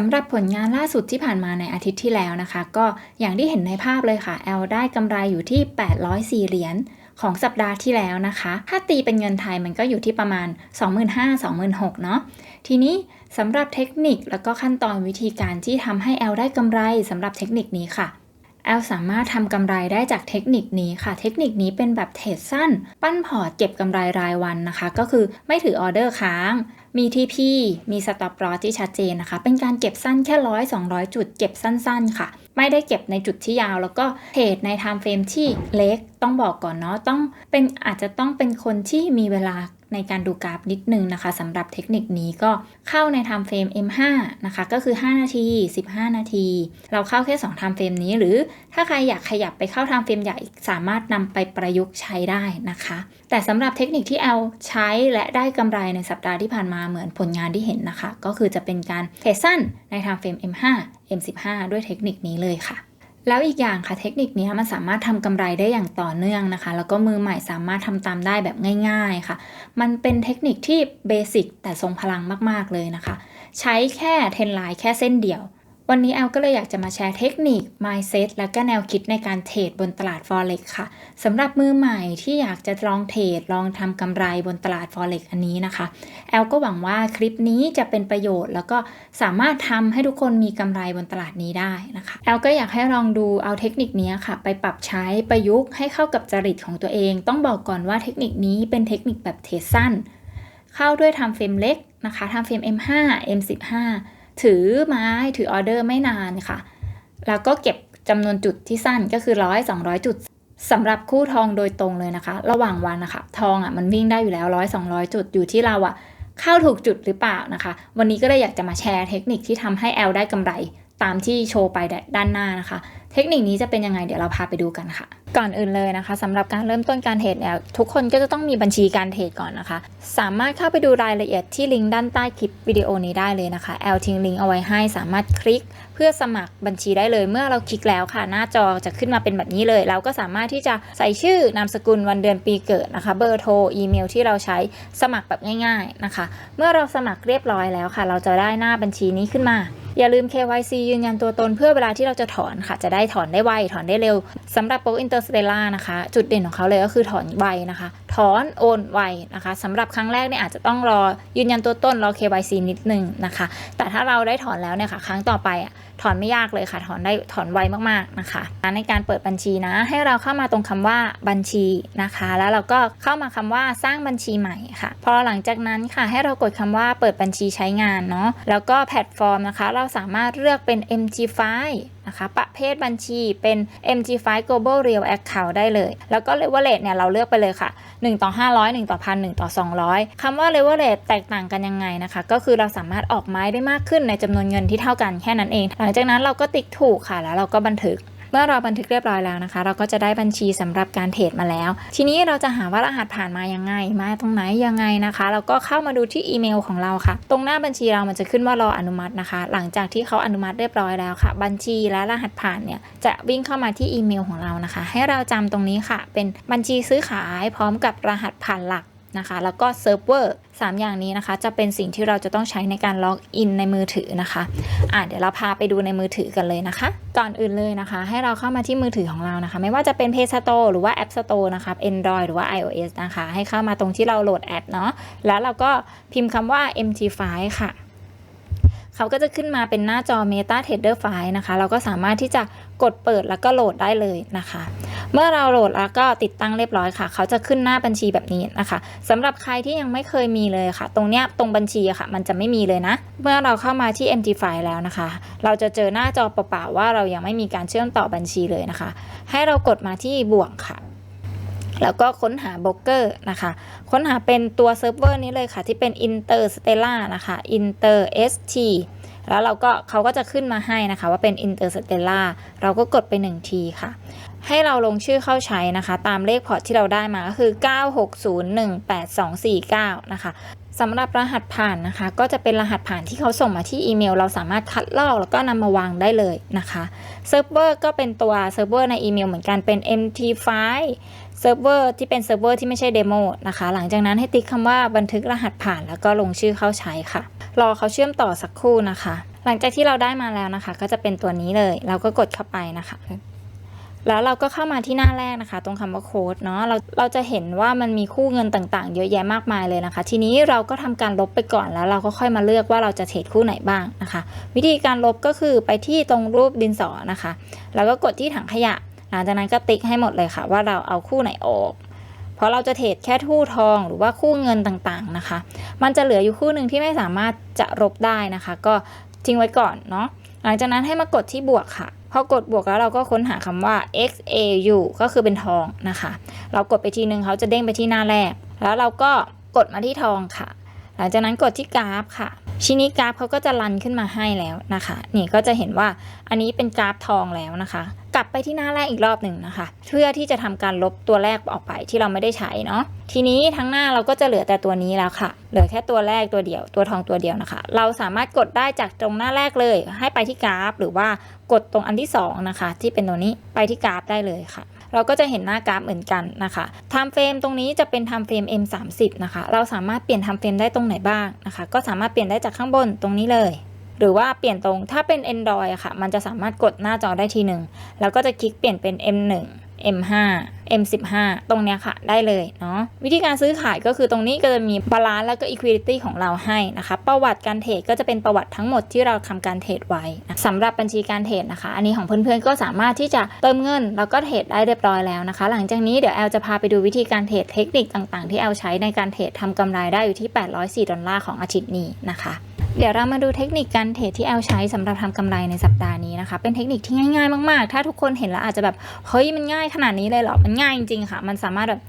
สำหรับผลงานล่าสุดที่ผ่านมาในอาทิตย์ที่แล้วนะคะ ก็อย่างที่เห็นในภาพเลยค่ะ แอลได้กำไรอยู่ที่ 804 เหรียญของสัปดาห์ที่แล้วนะคะ ถ้าตีเป็นเงินไทยมันก็อยู่ที่ประมาณ 25,000-26,000 เนาะ ทีนี้สำหรับเทคนิคแล้วก็ขั้นตอนวิธีการที่ทำให้แอลได้กำไรสำหรับเทคนิคนี้ค่ะ แอลสามารถทำกำไรได้จากเทคนิคนี้ค่ะ เทคนิคนี้เป็นแบบเทรดสั้น ปั้นพอร์ตเก็บกำไรรายวันนะคะ ก็คือไม่ถือออเดอร์ค้าง มี TP มีสต็อปลอที่ชัดเจนนะคะ เป็นการเก็บสั้นแค่ร้อยสองจุดเก็บสั้นๆ ค่ะ ไม่ได้เก็บในจุดที่ยาว แล้วก็เทรดในไทม์เฟรมที่เล็กต้องบอกก่อนเนาะต้องเป็นอาจจะต้องเป็นคนที่มีเวลาในการดูกราฟนิดนึงนะคะสำหรับเทคนิคนี้ก็เข้าในไทม์เฟรม M5 นะคะก็คือ 5 นาที 15 นาที เราเข้าแค่2ไทม์เฟรมนี้ หรือถ้าใครอยากขยับไปเข้าไทม์เฟรมใหญ่สามารถนำไปประยุกต์ใช้ได้นะคะ แต่สำหรับเทคนิคที่แอลใช้และได้กำไรในสัปดาห์ที่ผ่านมาเหมือนผลงานที่เห็นนะคะ ก็คือจะเป็นการเทรดสั้นในไทม์เฟรม M5 M15 ด้วยเทคนิคนี้เลยค่ะ แล้วอีกอย่างค่ะเทคนิคนี้มันสามารถทำกำไรได้อย่างต่อเนื่องนะคะ แล้วก็มือใหม่สามารถทำตามได้แบบง่ายๆค่ะ มันเป็นเทคนิคที่เบสิกแต่ทรงพลังมากๆเลยนะคะ ใช้แค่เทนไลน์แค่เส้นเดียว วันนี้แอลก็เลยอยากจะมาแชร์เทคนิค mindset และก็แนวคิดในการเทรดบนตลาด forex ค่ะสำหรับมือใหม่ที่อยากจะลองเทรดลองทำกำไรบนตลาด forex อันนี้นะคะ แอลก็หวังว่าคลิปนี้จะเป็นประโยชน์ แล้วก็สามารถทำให้ทุกคนมีกำไรบนตลาดนี้ได้นะคะ แอลก็อยากให้ลองดูเอาเทคนิคนี้ค่ะ ไปปรับใช้ประยุกต์ให้เข้ากับจริตของตัวเอง ต้องบอกก่อนว่าเทคนิคนี้เป็นเทคนิคแบบเทรดสั้น เข้าด้วยทำเฟรมเล็กนะคะทำเฟรม M5 M15 ถือไม้ถือออเดอร์ไม่นานค่ะ แล้วก็เก็บจำนวนจุดที่สั้นก็คือร้อยสองร้อยจุดสำหรับคู่ทองโดยตรงเลยนะคะ ระหว่างวันนะคะ ทองอะมันวิ่งได้อยู่แล้วร้อยสองร้อยจุดอยู่ที่เราอะเข้าถูกจุดหรือเปล่านะคะ วันนี้ก็เลยอยากจะมาแชร์เทคนิคที่ทำให้แอลได้กำไรตามที่โชว์ไปด้านหน้านะคะ เทคนิคนี้จะเป็นยังไงเดี๋ยวเราพาไปดูกันค่ะ ก่อนอื่นเลยนะคะสำหรับการเริ่มต้นการเทรดเนี่ยทุกคนก็จะต้องมีบัญชีการเทรดก่อนนะคะ สามารถเข้าไปดูรายละเอียดที่ลิงก์ด้านใต้คลิปวิดีโอนี้ได้เลยนะคะแอลทิ้งลิงก์เอาไว้ให้สามารถคลิกเพื่อสมัครบัญชีได้เลยเมื่อเราคลิกแล้วค่ะ หน้าจอจะขึ้นมาเป็นแบบนี้เลย เราก็สามารถที่จะใส่ชื่อนามสกุลวันเดือนปีเกิดนะคะ เบอร์โทรอีเมลที่เราใช้สมัครแบบง่าย ๆนะคะ เมื่อเราสมัครเรียบร้อยแล้วค่ะ เราจะได้หน้าบัญชีนี้ขึ้นมา อย่าลืม KYC ยืนยันตัวตนเพื่อเวลาที่เราจะถอนค่ะ จะได้ถอนได้ไว ถอนได้เร็วสำหรับโป๊กอินเตอร์สเตล่านะคะ จุดเด่นของเขาเลยก็คือถอนไวนะคะถอนโอนไวนะคะสำหรับครั้งแรกเนี่ยอาจจะต้องรอยืนยันตัวต้นรอ KYC นิดนึงนะคะ แต่ถ้าเราได้ถอนแล้วเนี่ยค่ะ ครั้งต่อไปอะถอนไม่ยากเลยค่ะ ถอนได้ถอนไวมากๆนะคะในการเปิดบัญชีนะ ให้เราเข้ามาตรงคำว่าบัญชีนะคะ แล้วเราก็เข้ามาคำว่าสร้างบัญชีใหม่ค่ะ พอหลังจากนั้นค่ะ ให้เรากดคำว่าเปิดบัญชีใช้งานเนาะแล้วก็แพลตฟอร์มนะคะ เราสามารถเลือกเป็น MG5 นะคะ ประเภทบัญชีเป็น MG5 Global Real Account ได้เลย แล้วก็ Leverage เนี่ยเราเลือกไปเลยค่ะ 1 ต่อ 500 1 ต่อ 1,000 1ต่อ 200คำว่า Leverage แตกต่างกันยังไงนะคะ ก็คือเราสามารถออกไม้ได้มากขึ้นในจำนวนเงินที่เท่ากันแค่นั้นเอง หลังจากนั้นเราก็ติ๊กถูกค่ะ แล้วเราก็บันทึก เมื่อเราบันทึกเรียบร้อยแล้วนะคะ เราก็จะได้บัญชีสำหรับการเทรดมาแล้ว ทีนี้เราจะหาว่ารหัสผ่านมายังไง มาตรงไหนยังไงนะคะ เราก็เข้ามาดูที่อีเมลของเราค่ะ ตรงหน้าบัญชีเรามันจะขึ้นว่ารออนุมัตินะคะ หลังจากที่เขาอนุมัติเรียบร้อยแล้วค่ะ บัญชีและรหัสผ่านเนี่ยจะวิ่งเข้ามาที่อีเมลของเรานะคะ ให้เราจำตรงนี้ค่ะ เป็นบัญชีซื้อขายพร้อมกับรหัสผ่านหลัก นะคะ แล้วก็เซิร์ฟเวอร์3อย่างนี้นะคะ จะเป็นสิ่งที่เราจะต้องใช้ในการล็อกอินในมือถือนะคะอะเดี๋ยวเราพาไปดูในมือถือกันเลยนะคะ ก่อนอื่นเลยนะคะ ให้เราเข้ามาที่มือถือของเรานะคะ ไม่ว่าจะเป็น Play Store หรือว่า App Store นะคะ Android หรือว่า iOS นะคะ ให้เข้ามาตรงที่เราโหลดแอปเนาะแล้วเราก็พิมพ์คำว่า MT5 ค่ะ เขาก็จะขึ้นมาเป็นหน้าจอ Meta Trader File นะคะ เราก็สามารถที่จะกดเปิดแล้วก็โหลดได้เลยนะคะ เมื่อเราโหลดแล้วก็ติดตั้งเรียบร้อยค่ะ เขาจะขึ้นหน้าบัญชีแบบนี้นะคะสำหรับใครที่ยังไม่เคยมีเลยค่ะ ตรงเนี้ยตรงบัญชีค่ะ มันจะไม่มีเลยนะ เมื่อเราเข้ามาที่ MT File แล้วนะคะ เราจะเจอหน้าจอเปล่าๆว่าเรายังไม่มีการเชื่อมต่อบัญชีเลยนะคะ ให้เรากดมาที่บวกค่ะ แล้วก็ค้นหาบล็อกเกอร์นะคะ ค้นหาเป็นตัวเซิร์ฟเวอร์นี้เลยค่ะ ที่เป็น Interstellar นะคะ Inter ST แล้วเราก็เขาก็จะขึ้นมาให้นะคะ ว่าเป็น Interstellar เราก็กดไป 1 ทีค่ะ ให้เราลงชื่อเข้าใช้นะคะ ตามเลขพอร์ตที่เราได้มาก็คือ 9601849 นะคะสำหรับรหัสผ่านนะคะ ก็จะเป็นรหัสผ่านที่เขาส่งมาที่อีเมล เราสามารถคัดลอกแล้วก็นำมาวางได้เลยนะคะเซิร์ฟเวอร์ก็เป็นตัวเซิร์ฟเวอร์ในอีเมลเหมือนกันเป็น MT5 เซิร์ฟเวอร์ที่เป็นเซิร์ฟเวอร์ที่ไม่ใช่เดโมนะคะ หลังจากนั้นให้ติ๊กคำว่าบันทึกรหัสผ่านแล้วก็ลงชื่อเข้าใช้ค่ะ รอเขาเชื่อมต่อสักครู่นะคะ หลังจากที่เราได้มาแล้วนะคะ ก็จะเป็นตัวนี้เลย เราก็กดเข้าไปนะคะแล้วเราก็เข้ามาที่หน้าแรกนะคะ ตรงคำว่าโค้ดเนาะเราเราจะเห็นว่ามันมีคู่เงินต่างๆ เยอะแยะมากมายเลยนะคะ ทีนี้เราก็ทำการลบไปก่อนแล้ว เราก็ค่อยมาเลือกว่าเราจะเทรดคู่ไหนบ้างนะคะ วิธีการลบก็คือไปที่ตรงรูปดินสอนะคะ แล้วก็กดที่ถังขยะ หลังจากนั้นก็ติ๊กให้หมดเลยค่ะ ว่าเราเอาคู่ไหนออก เพราะเราจะเทรดแค่ทู่ทองหรือว่าคู่เงินต่างๆนะคะ มันจะเหลืออยู่คู่หนึ่งที่ไม่สามารถจะลบได้นะคะ ก็ทิ้งไว้ก่อนเนาะหลังจากนั้นให้มากดที่บวกค่ะพอกดบวกแล้วเราก็ค้นหาคำว่า XAU ก็คือเป็นทองนะคะ เรากดไปทีนึงเขาจะเด้งไปที่หน้าแรก แล้วเราก็กดมาที่ทองค่ะ หลังจากนั้นกดที่กราฟค่ะชิ้นนี้กราฟเขาก็จะรันขึ้นมาให้แล้วนะคะ นี่ก็จะเห็นว่าอันนี้เป็นกราฟทองแล้วนะคะ ลับไปที่หน้าแรกอีกรอบหนึ่งนะคะ เพื่อที่จะทำการลบตัวแรกออกไปที่เราไม่ได้ใช้เนาะทีนี้ทั้งหน้าเราก็จะเหลือแต่ตัวนี้แล้วค่ะ เหลือแค่ตัวแรกตัวเดียว ตัวทองตัวเดียวนะคะ เราสามารถกดได้จากตรงหน้าแรกเลย ให้ไปที่กราฟ หรือว่ากดตรงอันที่สองนะคะที่เป็นตัวนี้ไปที่กราฟได้เลยค่ะเราก็จะเห็นหน้ากราฟเหมือนกันนะคะ time frame ตรงนี้จะเป็น time frame M30 นะคะ เราสามารถเปลี่ยน time frame ได้ตรงไหนบ้างนะคะ ก็สามารถเปลี่ยนได้จากข้างบนตรงนี้เลย หรือว่าเปลี่ยนตรงถ้าเป็น Android อะค่ะ มันจะสามารถกดหน้าจอได้ทีหนึ่งแล้วก็จะคลิกเปลี่ยนเป็น M1 M5 M15 ตรงเนี้ยค่ะได้เลยเนาะวิธีการซื้อขายก็คือตรงนี้ก็จะมีบาลานซ์แล้วก็ equity ของเราให้นะคะ ประวัติการเทรดก็จะเป็นประวัติทั้งหมดที่เราทำการเทรดไว้นะสำหรับบัญชีการเทรดนะคะ อันนี้ของเพื่อนๆก็สามารถที่จะเติมเงิน แล้วก็เทรดได้เรียบร้อยแล้วนะคะ หลังจากนี้เดี๋ยวแอลจะพาไปดูวิธีการเทรดเทคนิคต่างๆ ที่แอลใช้ในการเทรดทำกำไรได้อยู่ที่ 804 ดอลลาร์ของอาทิตย์นี้นะคะ เดี๋ยวเรามาดูเทคนิคการเทรดที่แอลใช้สำหรับทำกำไรในสัปดาห์นี้นะคะ เป็นเทคนิคที่ง่ายๆมากๆ ถ้าทุกคนเห็นแล้วอาจจะแบบเฮ้ยมันง่ายขนาดนี้เลยเหรอ มันง่ายจริงๆค่ะ มันสามารถแบบ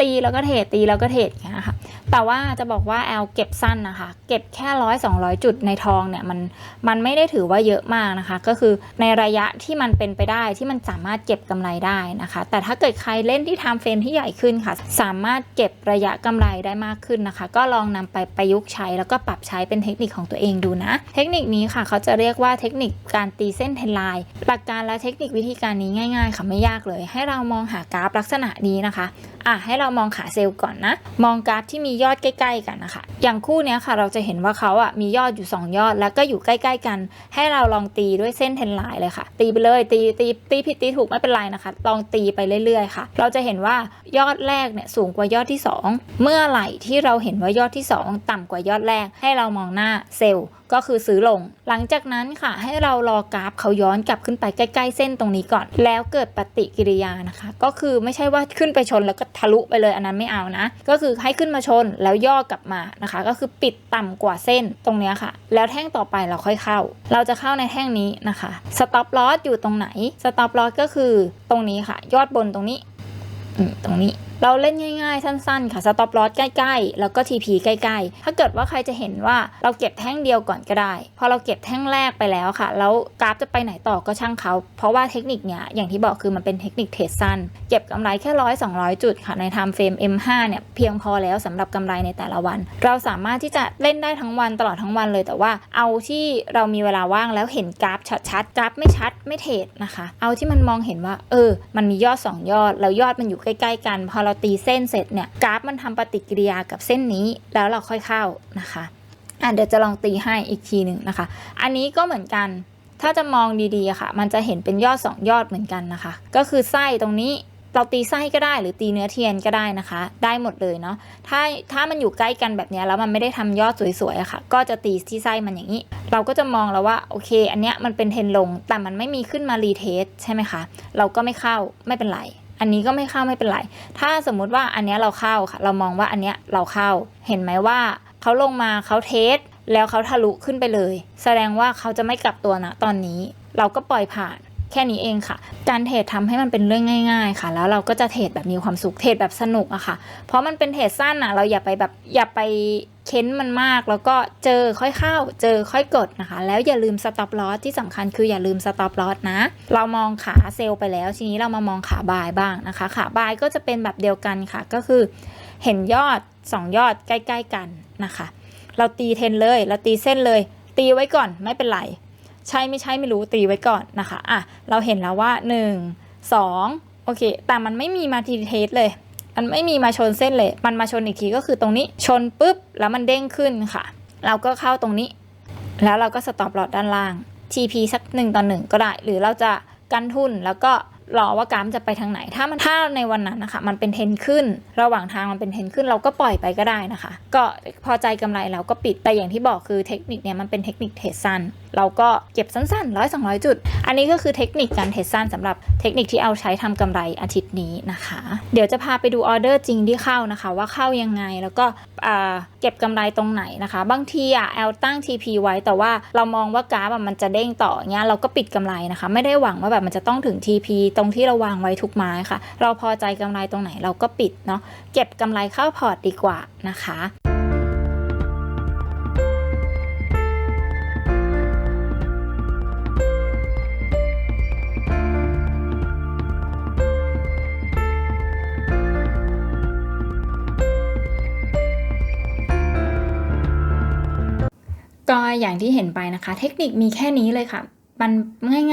ตีแล้วก็เทรดตีแล้วก็เทรดอย่างเงี้ยค่ะ แต่ว่าจะบอกว่าแอลเก็บสั้นนะคะ เก็บแค่ร้อยสองร้อยจุดในทองเนี่ยมันมันไม่ได้ถือว่าเยอะมากนะคะ ก็คือในระยะที่มันเป็นไปได้ที่มันสามารถเก็บกำไรได้นะคะ แต่ถ้าเกิดใครเล่นที่ไทม์เฟรมที่ใหญ่ขึ้นค่ะ สามารถเก็บระยะกำไรได้มากขึ้นนะคะ ก็ลองนำไปประยุกต์ใช้แล้วก็ปรับใช้เป็นเทคนิคของตัวเองดูนะ เทคนิคนี้ค่ะเขาจะเรียกว่าเทคนิคการตีเส้นเทรนไลน์หลักการและเทคนิควิธีการนี้ง่าย ๆ ค่ะไม่ยากเลย ให้เรามองหากราฟลักษณะนี้นะคะ อะให้เรามองขาเซลล์ก่อนนะ มองกราฟที่มียอดใกล้ ๆ กันนะคะ อย่างคู่นี้ค่ะ เราจะเห็นว่าเขาอะมียอดอยู่ 2 ยอดแล้วก็อยู่ใกล้ ๆ กัน ให้เราลองตีด้วยเส้นเทนไลน์เลยค่ะ ตีไปเลยตีตีตีผิดตีถูกไม่เป็นไรนะคะ ลองตีไปเรื่อย ๆ ค่ะ เราจะเห็นว่ายอดแรกเนี่ยสูงกว่ายอดที่ 2 เมื่อไหร่ที่เราเห็นว่ายอดที่ 2 ต่ำกว่ายอดแรก ให้เรามองหน้าเซลล์ ก็คือซื้อลง หลังจากนั้นค่ะให้เรารอกราฟเขาย้อนกลับขึ้นไปใกล้ๆเส้นตรงนี้ก่อน แล้วเกิดปฏิกิริยานะคะ ก็คือไม่ใช่ว่าขึ้นไปชนแล้วก็ทะลุไปเลยอันนั้นไม่เอานะ ก็คือให้ขึ้นมาชนแล้วย่อกลับมานะคะ ก็คือปิดต่ำกว่าเส้นตรงนี้ค่ะ แล้วแท่งต่อไปเราค่อยเข้า เราจะเข้าในแท่งนี้นะคะสต็อปลอสอยู่ตรงไหนสต็อปลอสก็คือตรงนี้ค่ะ ยอดบนตรงนี้อืมตรงนี้ เราเล่นง่ายๆ สั้นๆ ค่ะสต็อปลอสใกล้ๆ แล้วก็ TP ใกล้ๆ ถ้าเกิดว่าใครจะเห็นว่าเราเก็บแท่งเดียวก่อนก็ได้ พอเราเก็บแท่งแรกไปแล้วค่ะ แล้วกราฟจะไปไหนต่อก็ช่างเขา เพราะว่าเทคนิคเนี้ยอย่างที่บอกคือมันเป็นเทคนิคเทรดสั้น เก็บกำไรแค่ร้อยสองจุดค่ะใน time frame M5 เนี่ยเพียงพอแล้วสำหรับกำไรในแต่ละวัน เราสามารถที่จะเล่นได้ทั้งวันตลอดทั้งวันเลย แต่ว่าเอาที่เรามีเวลาว่างแล้วเห็นกราฟชัดๆกราฟไม่ชัดไม่เทรดนะคะ เอาที่มันมองเห็นว่า เออ มันมียอด 2 ยอดแล้วยอดมันอยู่ใกล้ ๆ กันพอเราตีเส้นเสร็จเนี่ยกราฟมันทำปฏิกิริยากับเส้นนี้แล้วเราค่อยเข้านะคะอะเดี๋ยวจะลองตีให้อีกทีหนึ่งนะคะ อันนี้ก็เหมือนกัน ถ้าจะมองดีๆค่ะ มันจะเห็นเป็นยอด 2 ยอดเหมือนกันนะคะ ก็คือไส้ตรงนี้เราตีไส้ก็ได้หรือตีเนื้อเทียนก็ได้นะคะ ได้หมดเลยเนาะถ้าถ้ามันอยู่ใกล้กันแบบนี้แล้วมันไม่ได้ทำยอดสวยๆอะค่ะ ก็จะตีที่ไส้มันอย่างนี้ เราก็จะมองแล้วว่าโอเค อันเนี้ยมันเป็นเทนลงแต่มันไม่มีขึ้นมารีเทสใช่ไหมคะเราก็ไม่เข้าไม่เป็นไร อันนี้ก็ไม่เข้าไม่เป็นไร ถ้าสมมุติว่าอันนี้เราเข้าค่ะ เรามองว่าอันนี้เราเข้า เห็นไหมว่าเขาลงมาเขาเทส แล้วเขาทะลุขึ้นไปเลย แสดงว่าเขาจะไม่กลับตัวนะตอนนี้ เราก็ปล่อยผ่าน แค่นี้เองค่ะ การเทรดทำให้มันเป็นเรื่องง่าย ๆ ค่ะ แล้วเราก็จะเทรดแบบมีความสุขเทรดแบบสนุกอะค่ะ เพราะมันเป็นเทรดสั้นอะเราอย่าไปแบบอย่าไปเค้นมันมากแล้วก็เจอค่อยเข้า เจอค่อยกดนะคะ แล้วอย่าลืมสต็อปลอสที่สำคัญคืออย่าลืมสต็อปลอสนะ เรามองขาเซลล์ไปแล้วทีนี้เรามามองขาบายบ้างนะคะขาบายก็จะเป็นแบบเดียวกันค่ะ ก็คือเห็นยอด 2 ยอดใกล้ ๆ กันนะคะ เราตีเทนเลย เราตีเส้นเลย ตีไว้ก่อนไม่เป็นไร ใช่ไม่ใช่ไม่รู้ตีไว้ก่อนนะคะอะเราเห็นแล้วว่า 1 2 โอเค แต่มันไม่มีมาทีเทสเลย มันไม่มีมาชนเส้นเลย มันมาชนอีกทีก็คือตรงนี้ชนปุ๊บ แล้วมันเด้งขึ้นค่ะ เราก็เข้าตรงนี้ แล้วเราก็สต็อปหลอตด้านล่าง TP สัก1ต่อ1ก็ได้ หรือเราจะกันทุนแล้วก็รอว่ากราฟจะไปทางไหน ถ้ามันถ้าในวันนั้นนะคะ มันเป็นเทรนขึ้น ระหว่างทางมันเป็นเทรนขึ้น เราก็ปล่อยไปก็ได้นะคะ ก็พอใจกำไรเราก็ปิด แต่อย่างที่บอกคือเทคนิคเนี้ยมันเป็นเทคนิคเทรดสั้นเราก็เก็บสั้นๆร้อยสองร้อยจุด อันนี้ก็คือเทคนิคการเทรดสั้นสำหรับเทคนิคที่เอาใช้ทำกำไรอาทิตย์นี้นะคะ เดี๋ยวจะพาไปดูออเดอร์จริงที่เข้านะคะ ว่าเข้ายังไงแล้วก็เก็บกำไรตรงไหนนะคะ บางทีอะแอลตั้ง TP ไว้แต่ว่าเรามองว่ากราฟมันจะเด้งต่อเงี้ยเราก็ปิดกำไรนะคะ ไม่ได้หวังว่าแบบมันจะต้องถึง TP ตรงที่เราวางไว้ทุกไม้ค่ะ เราพอใจกำไรตรงไหนเราก็ปิดเนาะเก็บกำไรเข้าพอร์ตดีกว่านะคะ อย่างที่เห็นไปนะคะ เทคนิคมีแค่นี้เลยค่ะ มัน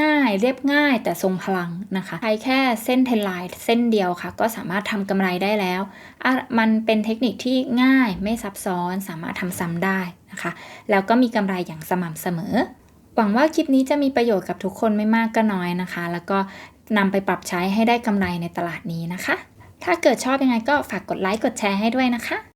ง่ายๆ เรียบง่ายแต่ทรงพลังนะคะ ใช้แค่เส้นเทนไลน์เส้นเดียวค่ะ ก็สามารถทำกำไรได้แล้ว มันเป็นเทคนิคที่ง่ายไม่ซับซ้อนสามารถทำซ้ำได้นะคะ แล้วก็มีกำไรอย่างสม่ำเสมอ หวังว่าคลิปนี้จะมีประโยชน์กับทุกคนไม่มากก็น้อยนะคะ แล้วก็นำไปปรับใช้ให้ได้กำไรในตลาดนี้นะคะ ถ้าเกิดชอบยังไงก็ฝากกดไลค์กดแชร์ให้ด้วยนะคะ